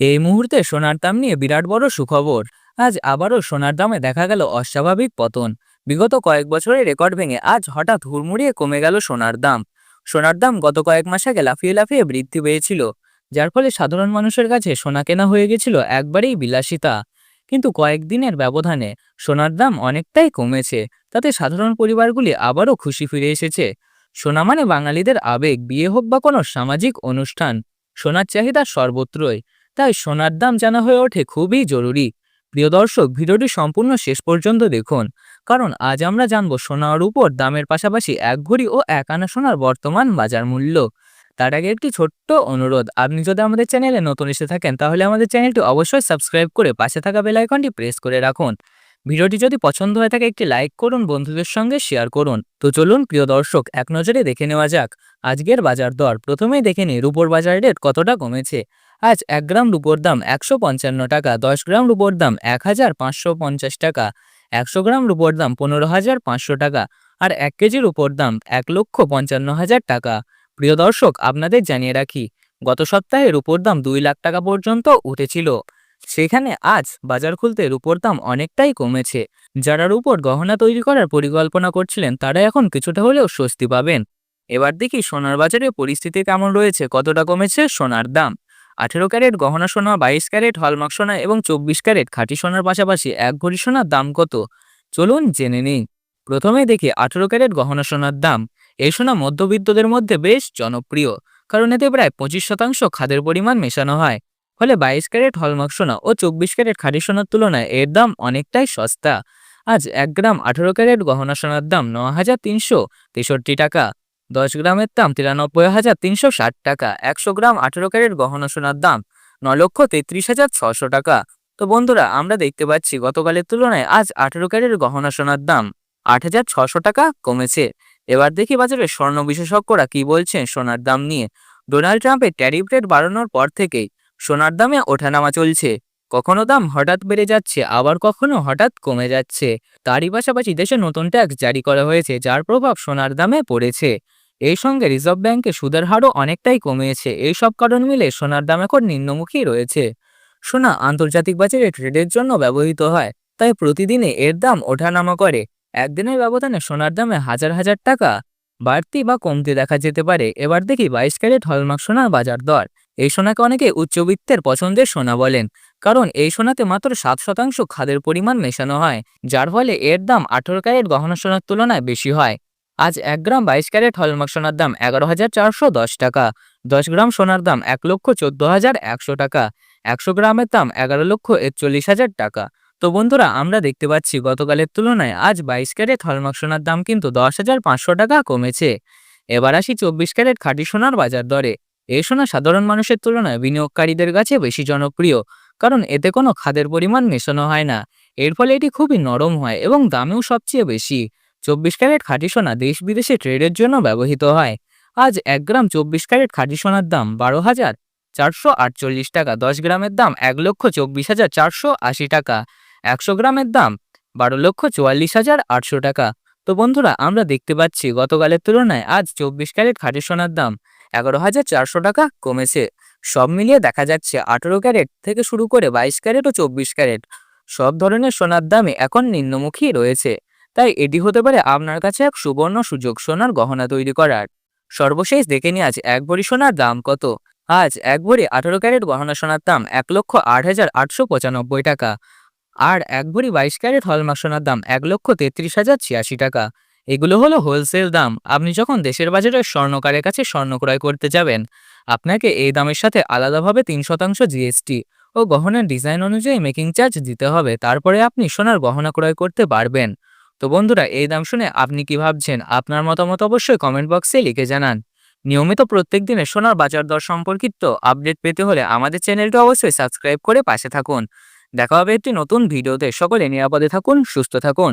এই মুহূর্তে সোনার দাম নিয়ে বিরাট বড় সুখবর। আজ আবারও সোনার দামে দেখা গেল অস্বাভাবিক পতন। বিগত কয়েক বছরের রেকর্ড ভেঙে আজ হঠাৎ হুড়মুড়িয়ে কমে গেল সোনার দাম। সোনার দাম গত কয়েক মাস আগে লাফিয়ে লাফিয়ে বৃদ্ধি পেয়েছিল, যার ফলে সাধারণ মানুষের কাছে সোনা কেনা হয়ে গেছিল একবারেই বিলাসিতা। কিন্তু কয়েকদিনের ব্যবধানে সোনার দাম অনেকটাই কমেছে, তাতে সাধারণ পরিবারগুলি আবারও খুশি ফিরে এসেছে। সোনা মানে বাঙালিদের আবেগ, বিয়ে হোক বা কোনো সামাজিক অনুষ্ঠান, সোনার চাহিদা সর্বত্রই। তাই সোনার দাম জানা হয়ে ওঠে খুবই জরুরি। প্রিয় দর্শক, ভিডিওটি সম্পূর্ণ শেষ পর্যন্ত দেখুন, কারণ আজ আমরা জানব সোনার উপর দামের পাশাপাশি এক ঘড়ি ও এক আনা সোনার বর্তমান বাজার মূল্য। তার আগে একটি ছোট্ট অনুরোধ, আপনি যদি আমাদের চ্যানেলে নতুন এসে থাকেন, তাহলে আমাদের চ্যানেলটি অবশ্যই সাবস্ক্রাইব করে পাশে থাকা বেল আইকনটি প্রেস করে রাখুন। ভিডিওটি যদি পছন্দ হয়ে থাকে, একটি লাইক করুন, বন্ধুদের সঙ্গে শেয়ার করুন। তো চলুন, প্রিয় দর্শক, এক নজরে দেখে নেওয়া যাক, আজকের বাজার দর। প্রথমেই দেখে নিই, রুপোর বাজার রেট কতটা কমেছে। আজ এক গ্রাম রুপোর দাম একশো পঞ্চান্ন টাকা, দশ গ্রাম রুপোর দাম এক হাজার পাঁচশো পঞ্চাশ টাকা, একশো গ্রাম রুপোর দাম পনেরো হাজার পাঁচশো টাকা আর এক কেজির উপর দাম এক লক্ষ পঞ্চান্ন হাজার টাকা। প্রিয় দর্শক, আপনাদের জানিয়ে রাখি, গত সপ্তাহে রুপোর দাম দুই লাখ টাকা পর্যন্ত উঠেছিল। সেখানে আজ বাজার খুলতে রুপোর দাম অনেকটাই কমেছে। যারা রুপোর গহনা তৈরি করার পরিকল্পনা করছিলেন, তারা এখন কিছুটা হলেও স্বস্তি পাবেন। এবার দেখি সোনার বাজারে পরিস্থিতি কেমন রয়েছে, কতটা কমেছে সোনার দাম। আঠেরো ক্যারেট, গহনা সোনা, বাইশ ক্যারেট, হলমার্ক সোনা এবং চব্বিশ ক্যারেট খাঁটি সোনার পাশাপাশি এক ভরি সোনার দাম কত? চলুন জেনে নিই। প্রথমে দেখি আঠেরো ক্যারেট, গহনা সোনার দাম। এই সোনা মধ্যবিত্তদের মধ্যে বেশ জনপ্রিয়, কারণ এতে প্রায় পঁচিশ শতাংশ খাদের পরিমাণ মেশানো হয়। ফলে বাইশ ক্যারেট, হলমার্ক সোনা ও চব্বিশ ক্যারেট খাঁটি সোনার তুলনায় এর দাম অনেকটাই সস্তা। আজ এক গ্রাম আঠেরো ক্যারেট, গহনা সোনার দাম ন হাজার তিনশো তেষট্টি টাকা। দশ গ্রামের দাম তিরানব্বই হাজার তিনশো ষাট টাকা, একশো গ্রাম আঠেরো ক্যারেট গহনা সোনার দাম ন লক্ষ তেত্রিশ হাজার ছশো টাকা। তো বন্ধুরা, আমরা দেখতে পাচ্ছি গতকালের তুলনায় আজ আঠেরো ক্যারেট গহনা সোনার দাম আট হাজার ছশো টাকা কমেছে। এবার দেখি বাজারে স্বর্ণ বিশেষজ্ঞরা কি বলছেন সোনার দাম নিয়ে। ডোনাল্ড ট্রাম্পের ট্যারিফ রেট বাড়ানোর পর থেকেই সোনার দামে ওঠানামা চলছে। কখনো দাম হঠাৎ বেড়ে যাচ্ছে, আবার কখনো হঠাৎ কমে যাচ্ছে। তারই পাশাপাশি দেশে নতুন ট্যাক্স জারি করা হয়েছে, যার প্রভাব সোনার দামে পড়েছে। এই সঙ্গে রিজার্ভ ব্যাংকে সুদের হারও অনেকটাই কমিয়েছে। এই সব কারণ মিলে সোনার দাম এখন নিম্নমুখী রয়েছে। সোনা আন্তর্জাতিক বাজারে ট্রেডের জন্য ব্যবহৃত হয়, তাই প্রতিদিনে এর দাম ওঠানামা করে। একদিনের ব্যবধানে সোনার দামে হাজার হাজার টাকা বাড়তি বা কমতে দেখা যেতে পারে। এবার দেখি বাইশ ক্যারেট হলমার্ক সোনার বাজার দর। এই সোনাকে অনেকে উচ্চবিত্তের পছন্দের সোনা বলেন, কারণ এই সোনাতে মাত্র সাত শতাংশ খাদের পরিমাণ মেশানো হয়, যার ফলে এর দাম আঠেরো ক্যারেট গহনা সোনার তুলনায় বেশি হয়। আজ এক গ্রাম বাইশ ক্যারেট হলমার্ক সোনার দাম এগারো হাজার চারশো দশ টাকা। দশ গ্রাম সোনার দাম এক লক্ষ চোদ্দ হাজার একশো টাকা। একশো গ্রামের দাম এগারো লক্ষ একচল্লিশ হাজার টাকা। তো বন্ধুরা, আমরা দেখতে পাচ্ছি গতকালের তুলনায় আজ বাইশ ক্যারেট হলমার্ক সোনার দাম কিন্তু দশ হাজার পাঁচশো টাকা কমেছে। এবার আসি চব্বিশ ক্যারেট খাঁটি সোনার বাজার দরে। এই সোনা সাধারণ মানুষের তুলনায় বিনিয়োগকারীদের কাছে বেশি জনপ্রিয়, কারণ এতে কোনো খাদের পরিমাণ মেশানো হয় না। এর ফলে এটি খুবই নরম হয় এবং দামেও সবচেয়ে বেশি। চব্বিশ ক্যারেট খাঁটি সোনা দেশ বিদেশে ট্রেডের জন্য ব্যবহৃত হয়। আজ এক গ্রাম চব্বিশ ক্যারেট খাঁটি সোনার দাম বারো হাজার চারশো আটচল্লিশ টাকা, দশ গ্রামের দাম এক লক্ষ চব্বিশ হাজার চারশো আশি টাকা, একশো গ্রামের দাম বারো লক্ষ চুয়াল্লিশ হাজার আটশো টাকা। তো বন্ধুরা, আমরা দেখতে পাচ্ছি গতকালের তুলনায় আজ চব্বিশ ক্যারেট খাঁটি সোনার দাম এগারো হাজার চারশো টাকা কমেছে। সব মিলিয়ে দেখা যাচ্ছে আঠেরো ক্যারেট থেকে শুরু করে বাইশ ক্যারেট ও চব্বিশ ক্যারেট সব ধরনের সোনার দামে এখন নিম্নমুখী রয়েছে। তাই এটি হতে পারে আপনার কাছে এক সুবর্ণ সুযোগ সোনার গহনা তৈরি করার। সর্বশেষ দেখে নিয়ে আজ এক ভরি সোনার দাম কত। আজ এক ভরি আঠেরো ক্যারেট গহনা সোনার দাম এক লক্ষ আট হাজার আটশো পঁচানব্বই টাকা। আর এক ভরি বাইশ ক্যারেট হলমার্ক সোনার দাম এক লক্ষ তেত্রিশ হাজার ছিয়াশি টাকা। এগুলো হলো হোলসেল দাম। আপনি যখন দেশের বাজারে স্বর্ণকারের কাছে স্বর্ণ ক্রয় করতে যাবেন, আপনাকে এই দামের সাথে আলাদাভাবে তিন শতাংশ জিএসটি ও গহনার ডিজাইন অনুযায়ী মেকিং চার্জ দিতে হবে। তারপরে আপনি সোনার গহনা ক্রয় করতে পারবেন। তো বন্ধুরা, এই দাম শুনে আপনি কি ভাবছেন? আপনার মতামত অবশ্যই কমেন্ট বক্সে লিখে জানান। নিয়মিত প্রত্যেক দিনে সোনার বাজার দর সম্পর্কিত আপডেট পেতে হলে আমাদের চ্যানেলটি অবশ্যই সাবস্ক্রাইব করে পাশে থাকুন। দেখা হবে একটি নতুন ভিডিওতে। সকলে নিরাপদে থাকুন, সুস্থ থাকুন।